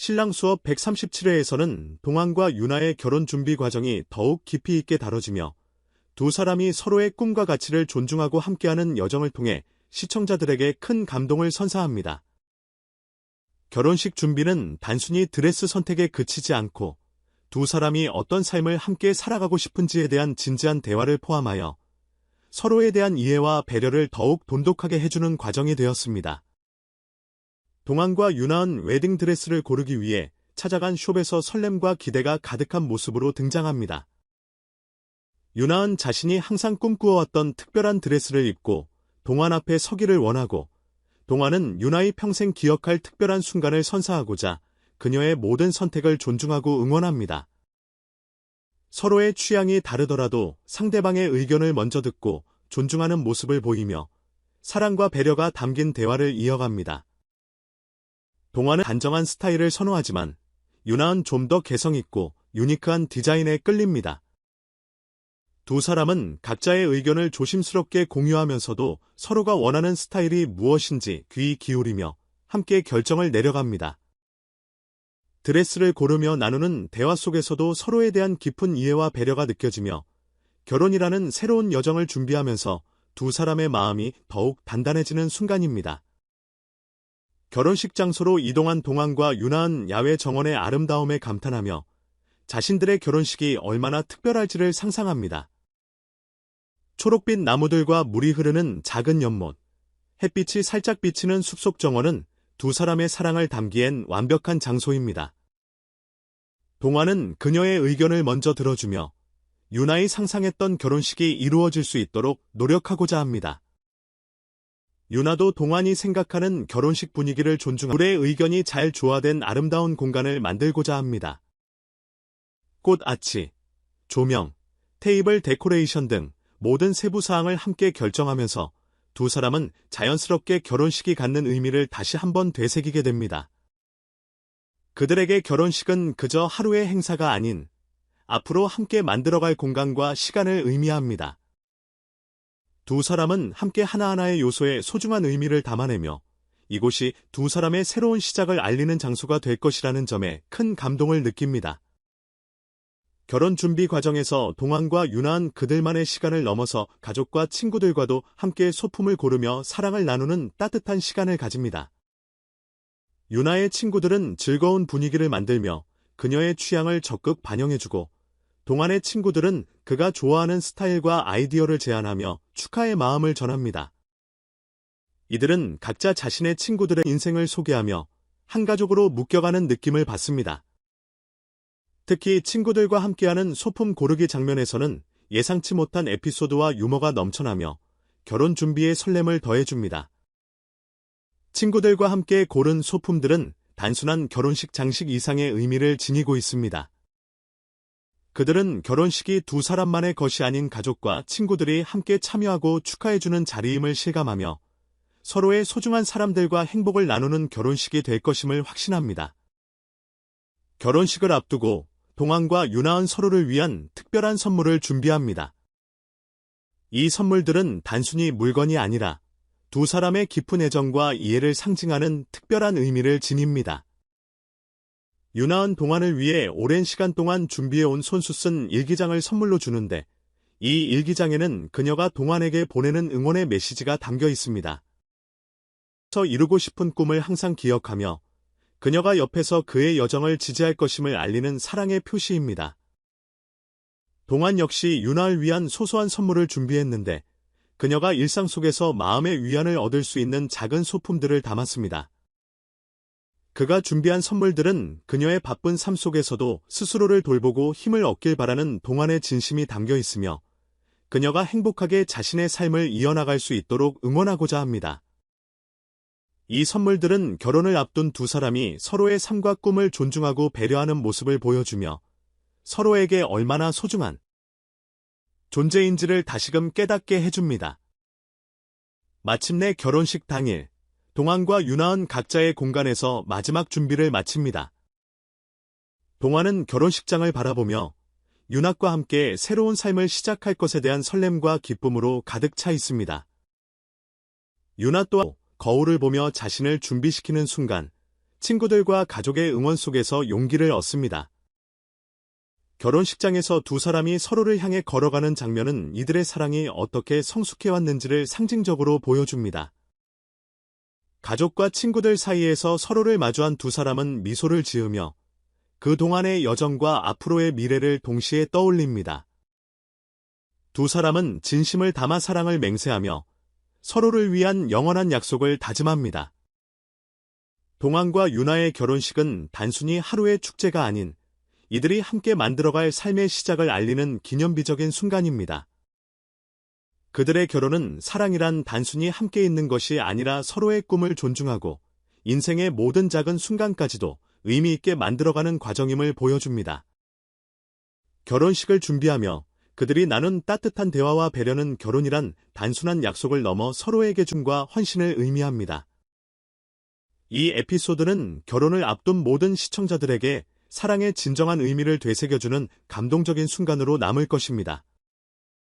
신랑 수업 137회에서는 동안과 유나의 결혼 준비 과정이 더욱 깊이 있게 다뤄지며 두 사람이 서로의 꿈과 가치를 존중하고 함께하는 여정을 통해 시청자들에게 큰 감동을 선사합니다. 결혼식 준비는 단순히 드레스 선택에 그치지 않고 두 사람이 어떤 삶을 함께 살아가고 싶은지에 대한 진지한 대화를 포함하여 서로에 대한 이해와 배려를 더욱 돈독하게 해주는 과정이 되었습니다. 동안과 유나은 웨딩드레스를 고르기 위해 찾아간 숍에서 설렘과 기대가 가득한 모습으로 등장합니다. 유나은 자신이 항상 꿈꾸어왔던 특별한 드레스를 입고 동안 앞에 서기를 원하고 동안은 유나의 평생 기억할 특별한 순간을 선사하고자 그녀의 모든 선택을 존중하고 응원합니다. 서로의 취향이 다르더라도 상대방의 의견을 먼저 듣고 존중하는 모습을 보이며 사랑과 배려가 담긴 대화를 이어갑니다. 동화는 단정한 스타일을 선호하지만 유나은 좀 더 개성있고 유니크한 디자인에 끌립니다. 두 사람은 각자의 의견을 조심스럽게 공유하면서도 서로가 원하는 스타일이 무엇인지 귀 기울이며 함께 결정을 내려갑니다. 드레스를 고르며 나누는 대화 속에서도 서로에 대한 깊은 이해와 배려가 느껴지며 결혼이라는 새로운 여정을 준비하면서 두 사람의 마음이 더욱 단단해지는 순간입니다. 결혼식 장소로 이동한 동안과 유나은 야외 정원의 아름다움에 감탄하며 자신들의 결혼식이 얼마나 특별할지를 상상합니다. 초록빛 나무들과 물이 흐르는 작은 연못, 햇빛이 살짝 비치는 숲속 정원은 두 사람의 사랑을 담기엔 완벽한 장소입니다. 동화는 그녀의 의견을 먼저 들어주며 유나의 상상했던 결혼식이 이루어질 수 있도록 노력하고자 합니다. 유나도 동안이 생각하는 결혼식 분위기를 존중하고 둘의 의견이 잘 조화된 아름다운 공간을 만들고자 합니다. 꽃 아치, 조명, 테이블 데코레이션 등 모든 세부 사항을 함께 결정하면서 두 사람은 자연스럽게 결혼식이 갖는 의미를 다시 한번 되새기게 됩니다. 그들에게 결혼식은 그저 하루의 행사가 아닌 앞으로 함께 만들어갈 공간과 시간을 의미합니다. 두 사람은 함께 하나하나의 요소에 소중한 의미를 담아내며 이곳이 두 사람의 새로운 시작을 알리는 장소가 될 것이라는 점에 큰 감동을 느낍니다. 결혼 준비 과정에서 동안과 유나한 그들만의 시간을 넘어서 가족과 친구들과도 함께 소품을 고르며 사랑을 나누는 따뜻한 시간을 가집니다. 유나의 친구들은 즐거운 분위기를 만들며 그녀의 취향을 적극 반영해주고 동안의 친구들은 그가 좋아하는 스타일과 아이디어를 제안하며 축하의 마음을 전합니다. 이들은 각자 자신의 친구들의 인생을 소개하며 한 가족으로 묶여가는 느낌을 받습니다. 특히 친구들과 함께하는 소품 고르기 장면에서는 예상치 못한 에피소드와 유머가 넘쳐나며 결혼 준비에 설렘을 더해줍니다. 친구들과 함께 고른 소품들은 단순한 결혼식 장식 이상의 의미를 지니고 있습니다. 그들은 결혼식이 두 사람만의 것이 아닌 가족과 친구들이 함께 참여하고 축하해주는 자리임을 실감하며 서로의 소중한 사람들과 행복을 나누는 결혼식이 될 것임을 확신합니다. 결혼식을 앞두고 동안과 유나은 서로를 위한 특별한 선물을 준비합니다. 이 선물들은 단순히 물건이 아니라 두 사람의 깊은 애정과 이해를 상징하는 특별한 의미를 지닙니다. 유나은 동안을 위해 오랜 시간 동안 준비해온 손수 쓴 일기장을 선물로 주는데 이 일기장에는 그녀가 동안에게 보내는 응원의 메시지가 담겨 있습니다. 서 이루고 싶은 꿈을 항상 기억하며 그녀가 옆에서 그의 여정을 지지할 것임을 알리는 사랑의 표시입니다. 동안 역시 유나를 위한 소소한 선물을 준비했는데 그녀가 일상 속에서 마음의 위안을 얻을 수 있는 작은 소품들을 담았습니다. 그가 준비한 선물들은 그녀의 바쁜 삶 속에서도 스스로를 돌보고 힘을 얻길 바라는 동안의 진심이 담겨 있으며 그녀가 행복하게 자신의 삶을 이어나갈 수 있도록 응원하고자 합니다. 이 선물들은 결혼을 앞둔 두 사람이 서로의 삶과 꿈을 존중하고 배려하는 모습을 보여주며 서로에게 얼마나 소중한 존재인지를 다시금 깨닫게 해줍니다. 마침내 결혼식 당일, 동안과 유나은 각자의 공간에서 마지막 준비를 마칩니다. 동안은 결혼식장을 바라보며 윤학과 함께 새로운 삶을 시작할 것에 대한 설렘과 기쁨으로 가득 차 있습니다. 윤아 또한 거울을 보며 자신을 준비시키는 순간 친구들과 가족의 응원 속에서 용기를 얻습니다. 결혼식장에서 두 사람이 서로를 향해 걸어가는 장면은 이들의 사랑이 어떻게 성숙해왔는지를 상징적으로 보여줍니다. 가족과 친구들 사이에서 서로를 마주한 두 사람은 미소를 지으며 그동안의 여정과 앞으로의 미래를 동시에 떠올립니다. 두 사람은 진심을 담아 사랑을 맹세하며 서로를 위한 영원한 약속을 다짐합니다. 동안과 유나의 결혼식은 단순히 하루의 축제가 아닌 이들이 함께 만들어갈 삶의 시작을 알리는 기념비적인 순간입니다. 그들의 결혼은 사랑이란 단순히 함께 있는 것이 아니라 서로의 꿈을 존중하고 인생의 모든 작은 순간까지도 의미 있게 만들어가는 과정임을 보여줍니다. 결혼식을 준비하며 그들이 나눈 따뜻한 대화와 배려는 결혼이란 단순한 약속을 넘어 서로의 계중과 헌신을 의미합니다. 이 에피소드는 결혼을 앞둔 모든 시청자들에게 사랑의 진정한 의미를 되새겨주는 감동적인 순간으로 남을 것입니다.